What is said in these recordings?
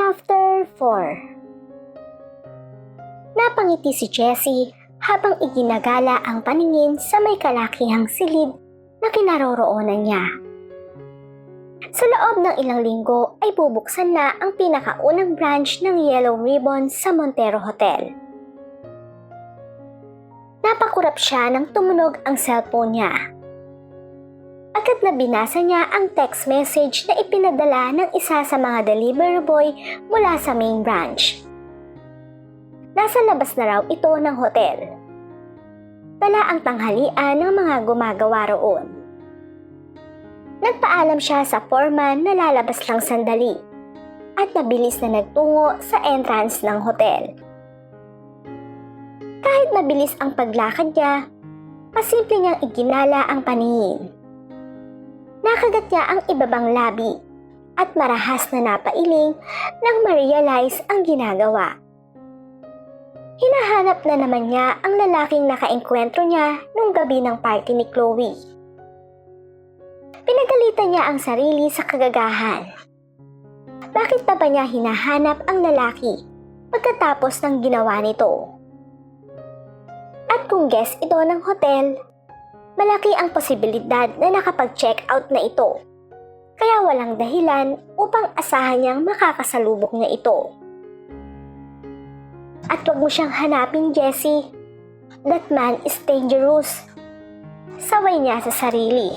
Chapter 4 Napangiti si Jessie habang iginagala ang paningin sa may kalakihang silid na kinaroroonan niya. Sa loob ng ilang linggo ay bubuksan na ang pinakaunang branch ng Yellow Ribbon sa Montero Hotel. Napakurap siya nang tumunog ang cellphone niya. Agad na binasa niya ang text message na ipinadala ng isa sa mga delivery boy mula sa main branch. Nasa labas na raw ito ng hotel. Dala ang tanghalian ng mga gumagawa roon. Nagpaalam siya sa foreman na lalabas lang sandali at mabilis na nagtungo sa entrance ng hotel. Kahit mabilis ang paglakad niya, pasimple niyang iginala ang paningin. Nakagat niya ang ibabang labi at marahas na napailing nang ma-realize ang ginagawa. Hinahanap na naman niya ang lalaking nakaengkwentro niya nung gabi ng party ni Chloe. Pinagalitan niya ang sarili sa kagagahan. Bakit pa ba niya hinahanap ang lalaki pagkatapos ng ginawa nito? At kung guest ito ng hotel, malaki ang posibilidad na nakapag-check out na ito. Kaya walang dahilan upang asahan niyang makakasalubok niya ito. At wag mo siyang hanapin, Jessie. That man is dangerous. Saway niya sa sarili.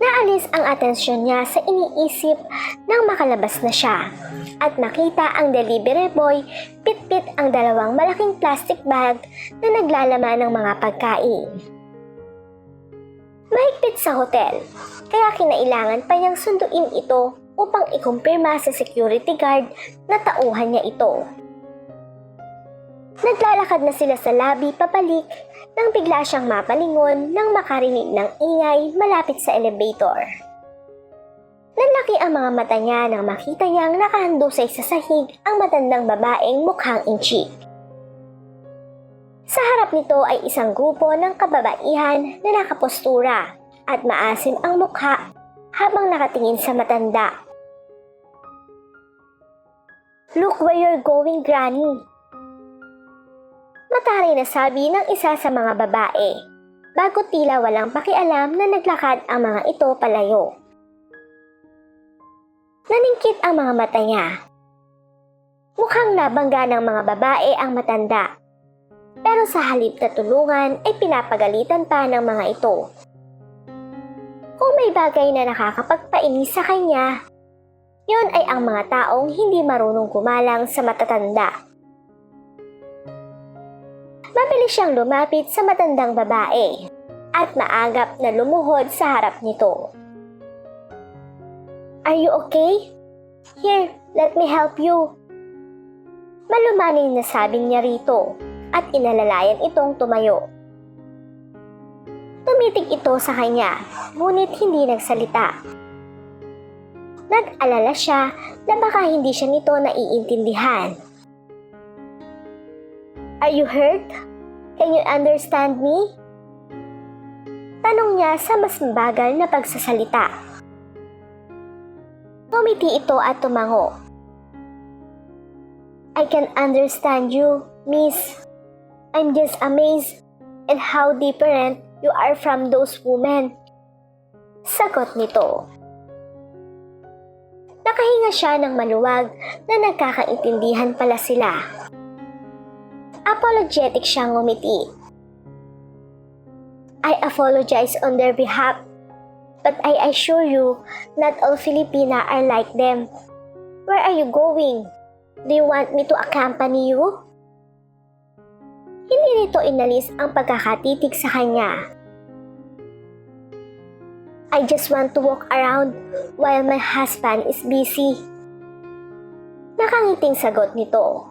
Naalis ang atensyon niya sa iniisip nang makalabas na siya at makita ang delivery boy pitpit ang dalawang malaking plastic bag na naglalaman ng mga pagkain. Mahigpit sa hotel, kaya kinailangan pa niyang sunduin ito upang ikumpirma sa security guard na tauhan niya ito. Naglalakad na sila sa lobby papalik nang bigla siyang mapalingon nang makarinig ng ingay malapit sa elevator. Nanlaki ang mga mata niya nang makita niyang nakahandusay sa sahig ang matandang babaeng mukhang inchik. Sa harap nito ay isang grupo ng kababaihan na nakapostura at maasim ang mukha habang nakatingin sa matanda. Look where you're going, Granny. Mataray na sabi ng isa sa mga babae, bago tila walang pakialam na naglakad ang mga ito palayo. Naningkit ang mga mata niya. Mukhang nabangga ng mga babae ang matanda. Pero sa halip na tulungan ay pinapagalitan pa ng mga ito. Kung may bagay na nakakapagpainis sa kanya, yun ay ang mga taong hindi marunong kumalang sa matatanda. Mabilis siyang lumapit sa matandang babae at maagap na lumuhod sa harap nito. Are you okay? Here, let me help you. Malumaning na sabi niya rito at inalalayan itong tumayo. Tumitig ito sa kanya, ngunit hindi nagsalita. Nag-alala siya na baka hindi siya nito naiintindihan. Are you hurt? Can you understand me? Tanong niya sa mas mabagal na pagsasalita. Ngumiti ito at tumango. I can understand you, miss. I'm just amazed at how different you are from those women. Sagot nito. Nakahinga siya ng maluwag na nagkakaintindihan pala sila. Apologetic siyang ngumiti. I apologize on their behalf, but I assure you, not all Filipina are like them. Where are you going? Do you want me to accompany you? Hindi nito inalis ang pagkakatitig sa kanya. I just want to walk around while my husband is busy. Nakangiting sagot nito.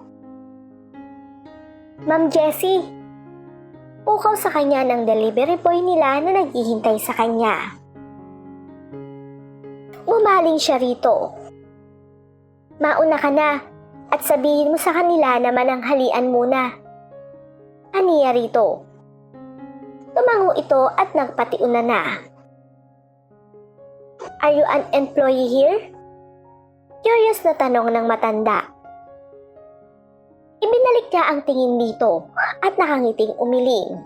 Ma'am Jessie, pukaw sa kanya ng delivery boy nila na naghihintay sa kanya. Bumaling siya rito. Mauna ka na at sabihin mo sa kanila na mananghalian muna. Aniya rito. Tumango ito at nagpatiuna na. Are you an employee here? Curious na tanong ng matanda. Niya ang tingin dito at nakangiting umiling.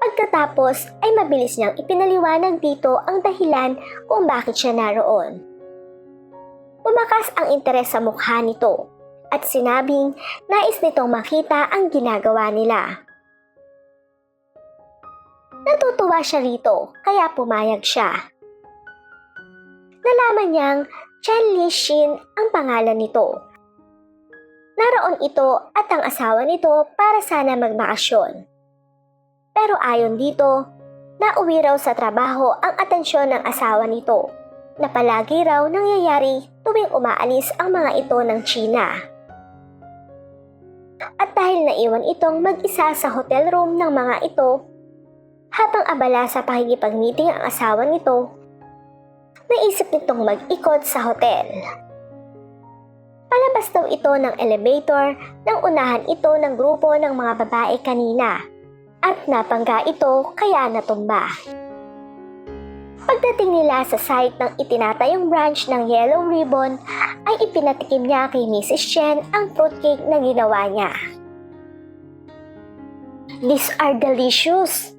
Pagkatapos ay mabilis niyang ipinaliwanag dito ang dahilan kung bakit siya naroon. Umakas ang interes sa mukha nito at sinabing nais nitong makita ang ginagawa nila. Natutuwa siya rito kaya pumayag siya. Nalaman niyang Chen Li Xin ang pangalan nito. Naroon ito at ang asawa nito para sana magbakasyon. Pero ayon dito, nauwi raw sa trabaho ang atensyon ng asawa nito na palagi raw nangyayari tuwing umaalis ang mga ito ng China. At dahil naiwan itong mag-isa sa hotel room ng mga ito, habang abala sa pakikipag-meeting ang asawa nito, naisip nitong mag-ikot sa hotel. Palabas daw ito ng elevator nang unahan ito ng grupo ng mga babae kanina at napangga ito kaya natumba. Pagdating nila sa site ng itinatayong branch ng Yellow Ribbon ay ipinatikim niya kay Mrs. Chen ang fruitcake na ginawa niya. These are delicious!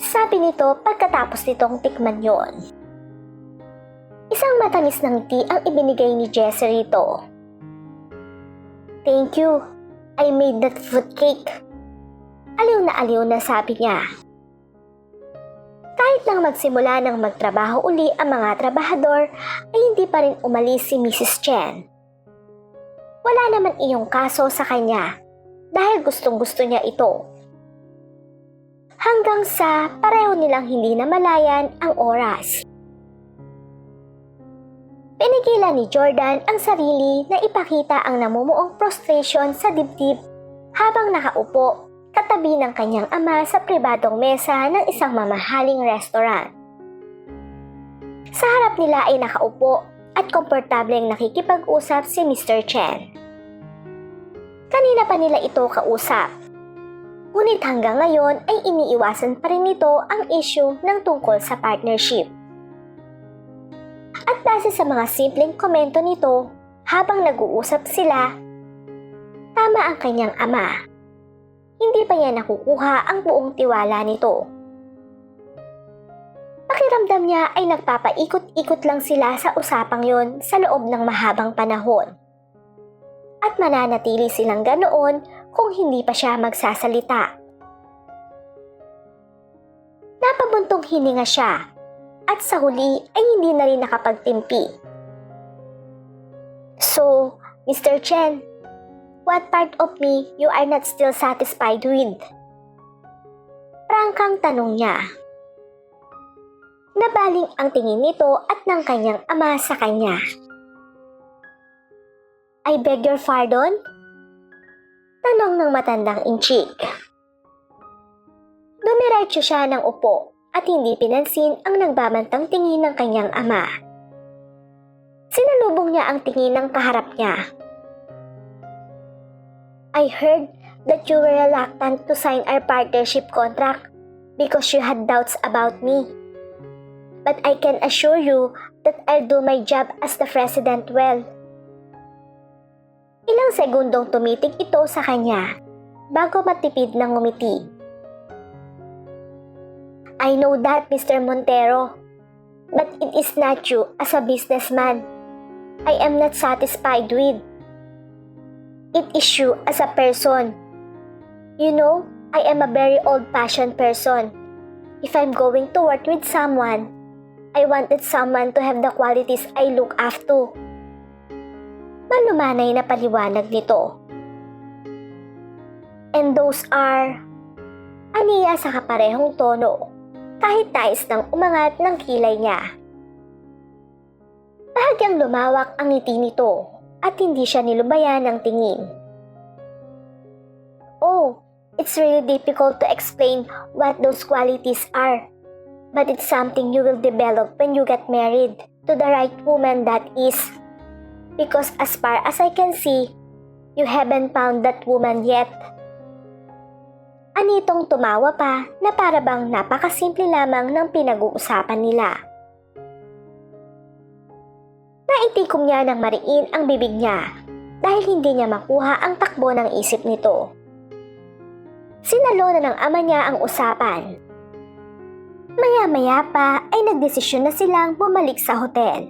Sabi nito pagkatapos nitong tikman yon. Isang matamis ng ngiti ang ibinigay ni Jessie rito. Thank you. I made that fruitcake. Aliw na aliw na sabi niya. Kahit nang magsimula ng magtrabaho uli ang mga trabahador ay hindi pa rin umalis si Mrs. Chen. Wala naman iyong kaso sa kanya dahil gustong gusto niya ito hanggang sa pareho nilang hindi namalayan ang oras. Pinigilan ni Jordan ang sarili na ipakita ang namumuong frustration sa dibdib habang nakaupo katabi ng kanyang ama sa pribadong mesa ng isang mamahaling restaurant. Sa harap nila ay nakaupo at komportableng nakikipag-usap si Mr. Chen. Kanina pa nila ito kausap Ngunit hanggang ngayon ay iniiwasan pa rin nito ang issue ng tungkol sa partnership. At base sa mga simpleng komento nito habang nag-uusap sila, tama ang kanyang ama. Hindi pa niya nakukuha ang buong tiwala nito. Pakiramdam niya ay nagpapaikot-ikot lang sila sa usapang yon sa loob ng mahabang panahon. At mananatili silang ganoon kung hindi pa siya magsasalita. Napabuntong hininga siya at sa huli ay hindi na rin nakapagtimpi. So, Mr. Chen, what part of me you are not still satisfied with? Prangkang tanong niya. Nabaling ang tingin nito at ng kanyang ama sa kanya. I beg your pardon? Tanong ng matandang inchik. Dumiretso siya ng upo at hindi pinansin ang nagbabantang tingin ng kanyang ama. Sinalubong niya ang tingin ng kaharap niya. I heard that you were reluctant to sign our partnership contract because you had doubts about me. But I can assure you that I'll do my job as the president well. Ilang segundong tumitig ito sa kanya bago matipid ng ngumiti. I know that, Mr. Montero. But it is not you as a businessman. I am not satisfied with. It is you as a person. You know, I am a very old-fashioned person. If I'm going to work with someone, I wanted someone to have the qualities I look after malumanay na paliwanag nito. And those are aniya sa kaparehong tono kahit nais nang umangat ng kilay niya. Bahagyang lumawak ang ngiti nito at hindi siya nilubayan ng tingin. Oh, it's really difficult to explain what those qualities are. But it's something you will develop when you get married to the right woman that is because as far as I can see, you haven't found that woman yet. Anitong tumawa pa na para bang napakasimple lamang ng pinag-uusapan nila. Tinitikom niya ng mariin ang bibig niya dahil hindi niya makuha ang takbo ng isip nito. Sinalo na ng ama niya ang usapan. Maya-maya pa ay nagdesisyon na silang bumalik sa hotel.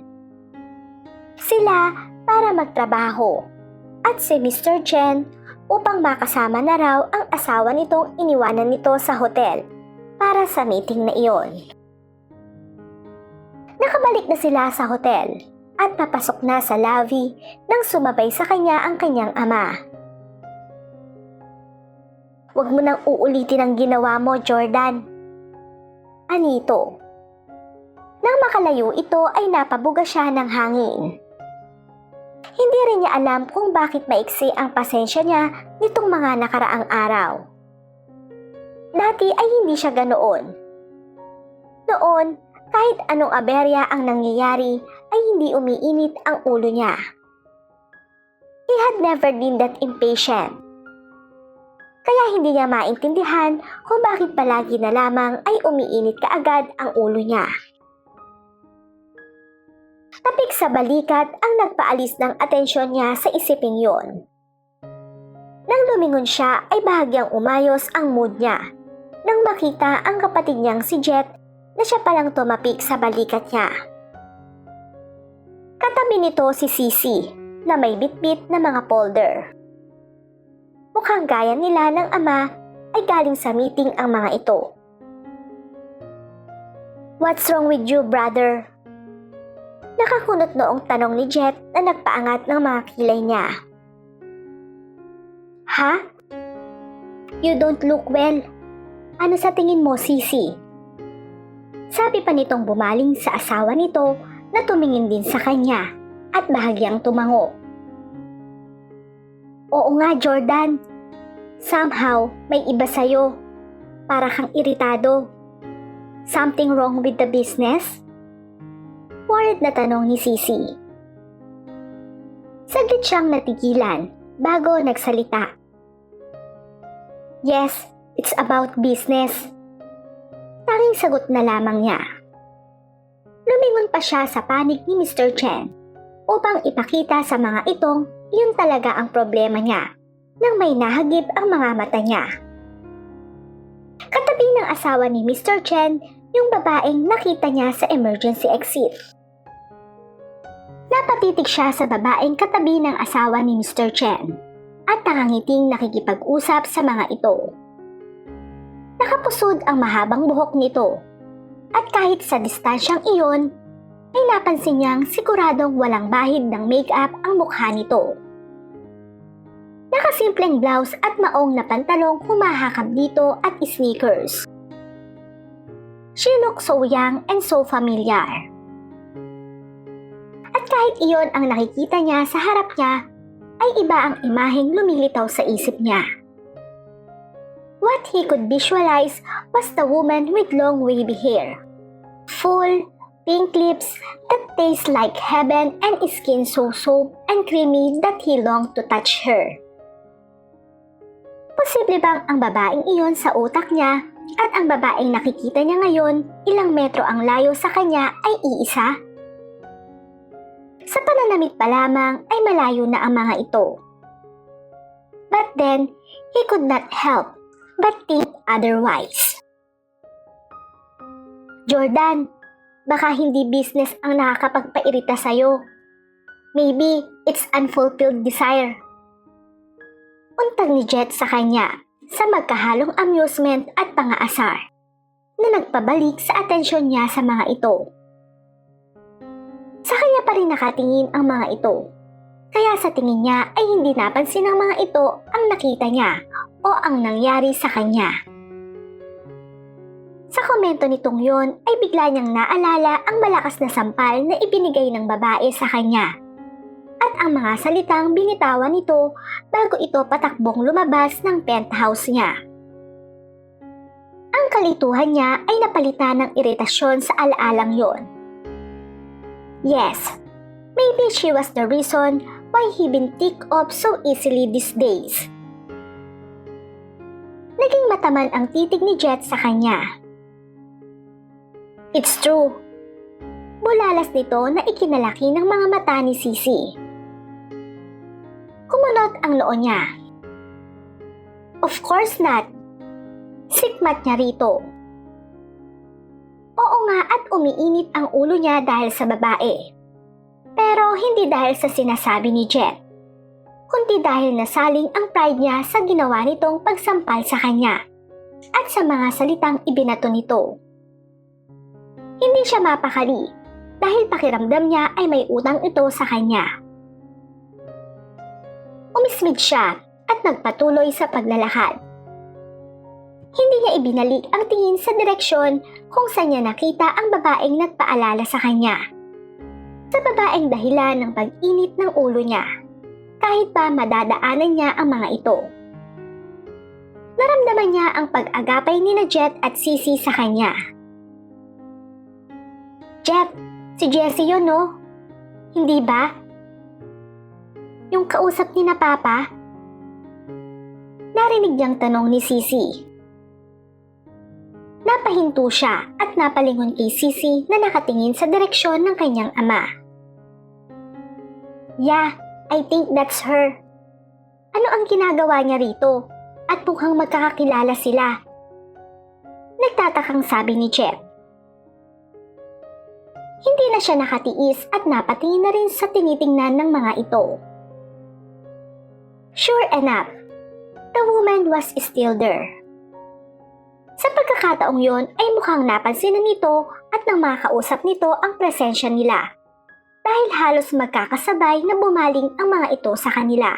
Sila para magtrabaho at si Mr. Chen upang makasama na raw ang asawa nitong iniwanan nito sa hotel para sa meeting na iyon. Nakabalik na sila sa hotel at napasok na sa lobby nang sumabay sa kanya ang kanyang ama. Huwag mo nang uulitin ang ginawa mo, Jordan. Anito. Nang makalayo ito ay napabuga siya ng hangin. Hindi rin niya alam kung bakit maiksi ang pasensya niya nitong mga nakaraang araw. Dati ay hindi siya ganoon. Noon, kahit anong aberya ang nangyayari ay hindi umiinit ang ulo niya. He had never been that impatient. Kaya hindi niya maintindihan kung bakit palagi na lamang ay umiinit kaagad ang ulo niya. Tapik sa balikat ang nagpaalis ng atensyon niya sa isiping yon. Nang lumingon siya ay bahagyang umayos ang mood niya nang makita ang kapatid niyang si Jet na siya palang tumapik sa balikat niya. Katabi nito si Sisi na may bitbit na mga folder. Mukhang gaya nila ng ama ay galing sa meeting ang mga ito. What's wrong with you, brother? Nakakunot noong tanong ni Jet na nagpaangat ng mga kilay niya. Ha? You don't look well. Ano sa tingin mo, Sisi? Sabi pa nitong bumaling sa asawa nito na tumingin din sa kanya at bahagyang tumango. Oo nga, Jordan. Somehow, may iba sa'yo. Para kang iritado. Something wrong with the business? Worried na tanong ni Sisi. Saglit siyang natigilan bago nagsalita. Yes, it's about business. Tanging sagot na lamang niya. Lumingon pa siya sa panig ni Mr. Chen upang ipakita sa mga itong yun talaga ang problema niya nang may nahagip ang mga mata niya. Katabi ng asawa ni Mr. Chen yung babaeng nakita niya sa emergency exit. Napatitig siya sa babaeng katabi ng asawa ni Mr. Chen at nakangiting nakikipag-usap sa mga ito. Nakapusod ang mahabang buhok nito at kahit sa distansyang iyon, ay napansin niyang siguradong walang bahid ng makeup ang mukha nito. Nakasimpleng blouse at maong na pantalong humahakap dito at sneakers. She looked so young and so familiar. Kahit iyon ang nakikita niya sa harap niya, ay iba ang imaheng lumilitaw sa isip niya. What he could visualize was the woman with long wavy hair. Full, pink lips that taste like heaven and skin so soft and creamy that he longed to touch her. Posible bang ang babaeng iyon sa utak niya at ang babaeng nakikita niya ngayon ilang metro ang layo sa kanya ay iisa? Sa pananamit pa lamang ay malayo na ang mga ito. But then, he could not help but think otherwise. Jordan, baka hindi business ang nakakapagpairita sa'yo. Maybe it's unfulfilled desire. Untag ni Jet sa kanya sa magkahalong amusement at pangaasar na nagpabalik sa atensyon niya sa mga ito. Kanya pa rin nakatingin ang mga ito. Kaya sa tingin niya ay hindi napansin ng mga ito ang nakita niya o ang nangyari sa kanya. Sa komento nitong yon ay bigla niyang naalala ang malakas na sampal na ibinigay ng babae sa kanya. At ang mga salitang binitawan nito bago ito patakbong lumabas ng penthouse niya. Ang kalituhan niya ay napalitan ng iritasyon sa alaalang yon. Yes, maybe she was the reason why he been tick off so easily these days. Naging mataman ang titig ni Jet sa kanya. It's true. Bulalas nito na ikinalaki ng mga mata ni Sisi. Kumunot ang noo niya. Of course not. Sikmat niya rito. Oo nga at umiinit ang ulo niya dahil sa babae. Pero hindi dahil sa sinasabi ni Jet, kundi dahil nasaling ang pride niya sa ginawa nitong pagsampal sa kanya at sa mga salitang ibinato nito. Hindi siya mapakali dahil pakiramdam niya ay may utang ito sa kanya. Umismid siya at nagpatuloy sa paglalakad. Hindi niya ibinalik ang tingin sa direksyon kung saan niya nakita ang babaeng nagpaalala sa kanya. Sa babaeng dahilan ng pag-init ng ulo niya, kahit pa madadaanan niya ang mga ito. Naramdaman niya ang pag-agapay ni na Jet at Sisi sa kanya. Jet, si Jessie yun no? Hindi ba? Yung kausap ni na Papa? Narinig niyang tanong ni Sisi. Napahinto siya at napalingon kay Sisi na nakatingin sa direksyon ng kanyang ama. Yeah, I think that's her. Ano ang ginagawa niya rito? At mukhang magkakakilala sila. Nagtatakang sabi ni Jeff. Hindi na siya nakatiis at napatingin na rin sa tinitingnan ng mga ito. Sure enough, the woman was still there. Pagkakataong yon ay mukhang napansin na nito at nang makausap nito ang presensya nila dahil halos magkakasabay na bumaling ang mga ito sa kanila.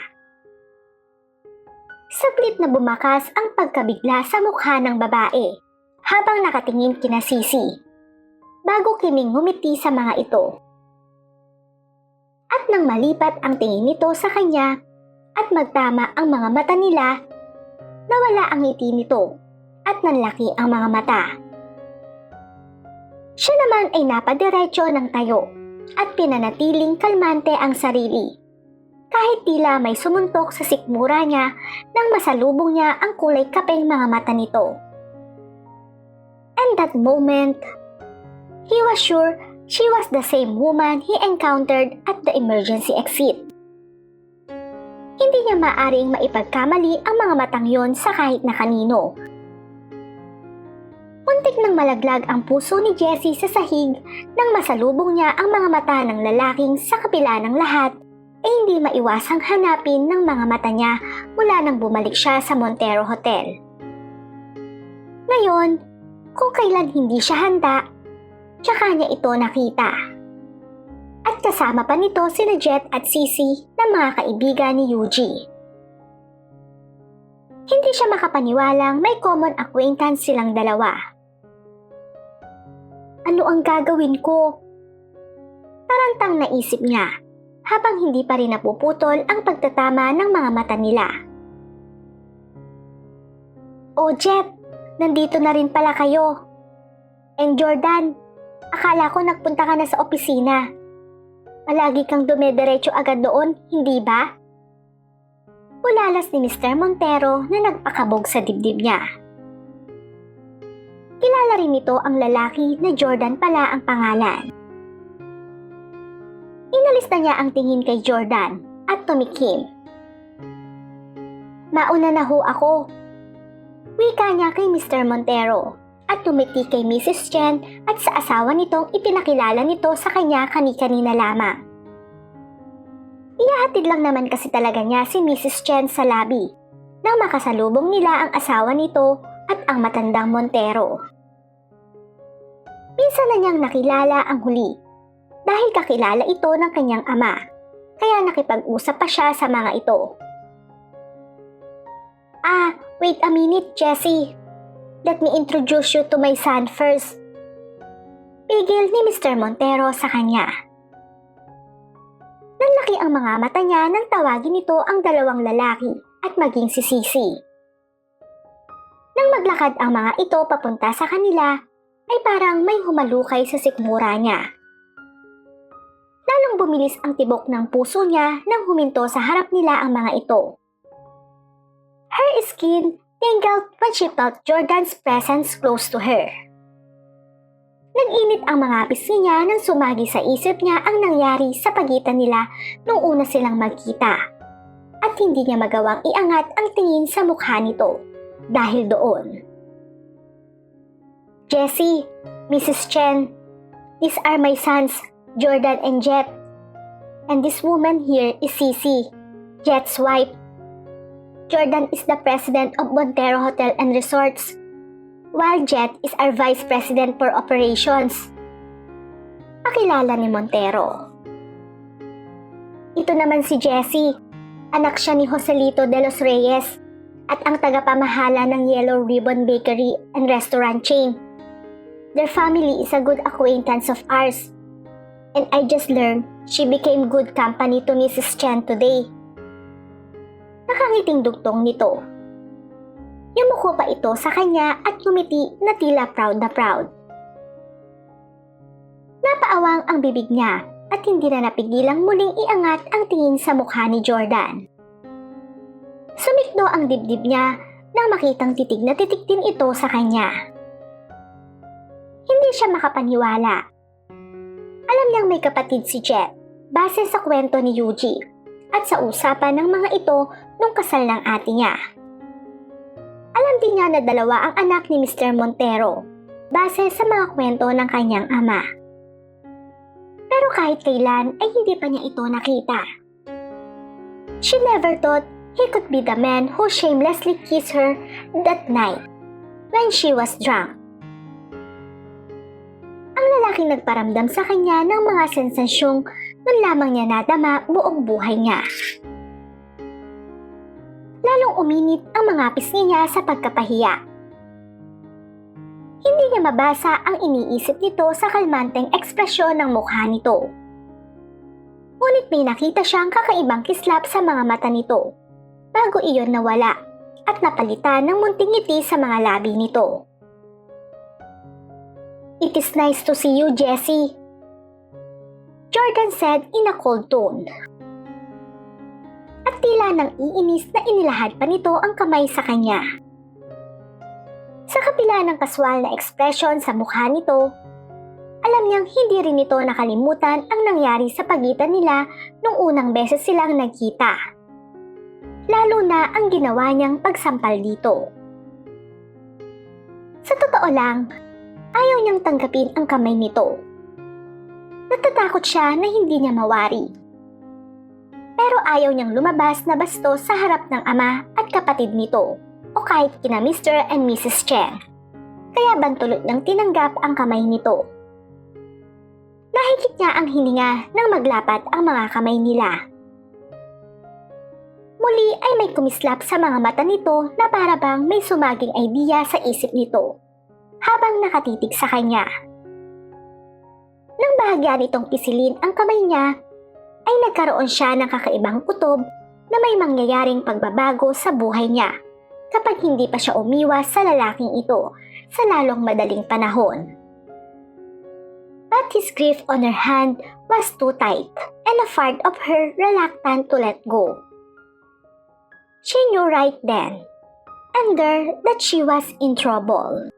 Saglit na bumakas ang pagkabigla sa mukha ng babae habang nakatingin kina Sisi bago kiming ngumiti sa mga ito. At nang malipat ang tingin nito sa kanya at magtama ang mga mata nila, nawala ang ngiti nito at nanlaki ang mga mata. Siya naman ay napadiretso ng tayo at pinanatiling kalmante ang sarili. Kahit tila may sumuntok sa sikmura niya nang masalubong niya ang kulay kapeng mga mata nito. And that moment, he was sure she was the same woman he encountered at the emergency exit. Hindi niya maaring maipagkamali ang mga matang yon sa kahit na kanino. Muntik nang malaglag ang puso ni Jessie sa sahig nang masalubong niya ang mga mata ng lalaking sa kapila ng lahat ay hindi maiwasang hanapin ng mga mata niya mula nang bumalik siya sa Montero Hotel. Ngayon, kung kailan hindi siya handa, tsaka niya ito nakita. At kasama pa nito sina Jet at Sisi na mga kaibigan ni Yuji. Hindi siya makapaniwalang may common acquaintance silang dalawa. Ano ang gagawin ko? Tarantang naisip niya habang hindi pa rin napuputol ang pagtatama ng mga mata nila. O Jet, nandito na rin pala kayo. And Jordan, akala ko nagpunta ka na sa opisina. Palagi kang dumediretso agad doon, hindi ba? Ulalas ni Mr. Montero na nagpakabog sa dibdib niya. Kilala rin nito ang lalaki na Jordan pala ang pangalan. Inalis na niya ang tingin kay Jordan at tumikim. Mauna na ho ako. Wika niya kay Mr. Montero at tumiti kay Mrs. Chen at sa asawa nitong ipinakilala nito sa kanya kani-kanina lamang. Iyahatid lang naman kasi talaga niya si Mrs. Chen sa labi nang makasalubong nila ang asawa nito at ang matandang Montero. Minsan na niyang nakilala ang huli dahil kakilala ito ng kanyang ama, kaya nakipag-usap pa siya sa mga ito. Ah, wait a minute, Jessie. Let me introduce you to my son first. Pigil ni Mr. Montero sa kanya. Nanlaki ang mga mata niya nang tawagin nito ang dalawang lalaki at maging si Sisi. Nang maglakad ang mga ito papunta sa kanila, ay parang may humalukay sa sikmura niya. Lalong bumilis ang tibok ng puso niya nang huminto sa harap nila ang mga ito. Her skin tingled when she felt Jordan's presence close to her. Nag-init ang mga pisngi niya nang sumagi sa isip niya ang nangyari sa pagitan nila nung una silang magkita. At hindi niya magawang iangat ang tingin sa mukha nito dahil doon. Jessie, Mrs. Chen, these are my sons, Jordan and Jet. And this woman here is Cici, Jet's wife. Jordan is the president of Montero Hotel and Resorts, while Jet is our vice president for operations. Pakilala ni Montero. Ito naman si Jessie, anak siya ni Joselito de los Reyes at ang tagapamahala ng Yellow Ribbon Bakery and Restaurant chain. Their family is a good acquaintance of ours. And I just learned she became good company to Mrs. Chen today. Nakangiting dugtong nito. Yumuko pa ito sa kanya at ngumiti na tila proud na proud. Napaawang ang bibig niya at hindi na napigilang muling iangat ang tingin sa mukha ni Jordan. Sumikdo ang dibdib niya nang makitang titig na titig din ito sa kanya. Siya makapaniwala. Alam niyang may kapatid si Jet base sa kwento ni Yuji at sa usapan ng mga ito nung kasal ng ate niya. Alam din niya na dalawa ang anak ni Mr. Montero base sa mga kwento ng kanyang ama. Pero kahit kailan ay hindi pa niya ito nakita. She never thought he could be the man who shamelessly kissed her that night when she was drunk. Ang lalaking nagparamdam sa kanya ng mga sensasyong nun lamang niya nadama buong buhay niya. Lalong uminit ang mga pisngi niya sa pagkapahiya. Hindi niya mabasa ang iniisip nito sa kalmanteng ekspresyon ng mukha nito. Ngunit may nakita siyang kakaibang kislap sa mga mata nito bago iyon nawala at napalitan ng munting ngiti sa mga labi nito. It is nice to see you, Jessie. Jordan said in a cold tone. At tila nang iinis na inilahad pa nito ang kamay sa kanya. Sa kapila ng kaswal na ekspresyon sa mukha nito, alam niyang hindi rin ito nakalimutan ang nangyari sa pagitan nila nung unang beses silang nagkita. Lalo na ang ginawa niyang pagsampal dito. Sa totoo lang, ayaw niyang tanggapin ang kamay nito. Natatakot siya na hindi niya mawari. Pero ayaw niyang lumabas na basto sa harap ng ama at kapatid nito o kahit kina Mr. and Mrs. Chen. Kaya bantulot niyang tinanggap ang kamay nito. Nahigit niya ang hininga nang maglapat ang mga kamay nila. Muli ay may kumislap sa mga mata nito na para bang may sumaging idea sa isip nito habang nakatitig sa kanya. Nang bahagya nitong pisilin ang kamay niya, ay nagkaroon siya ng kakaibang kutob na may mangyayaring pagbabago sa buhay niya kapag hindi pa siya umiwas sa lalaking ito sa lalong madaling panahon. But his grip on her hand was too tight and a part of her reluctant to let go. She knew right then and there that she was in trouble.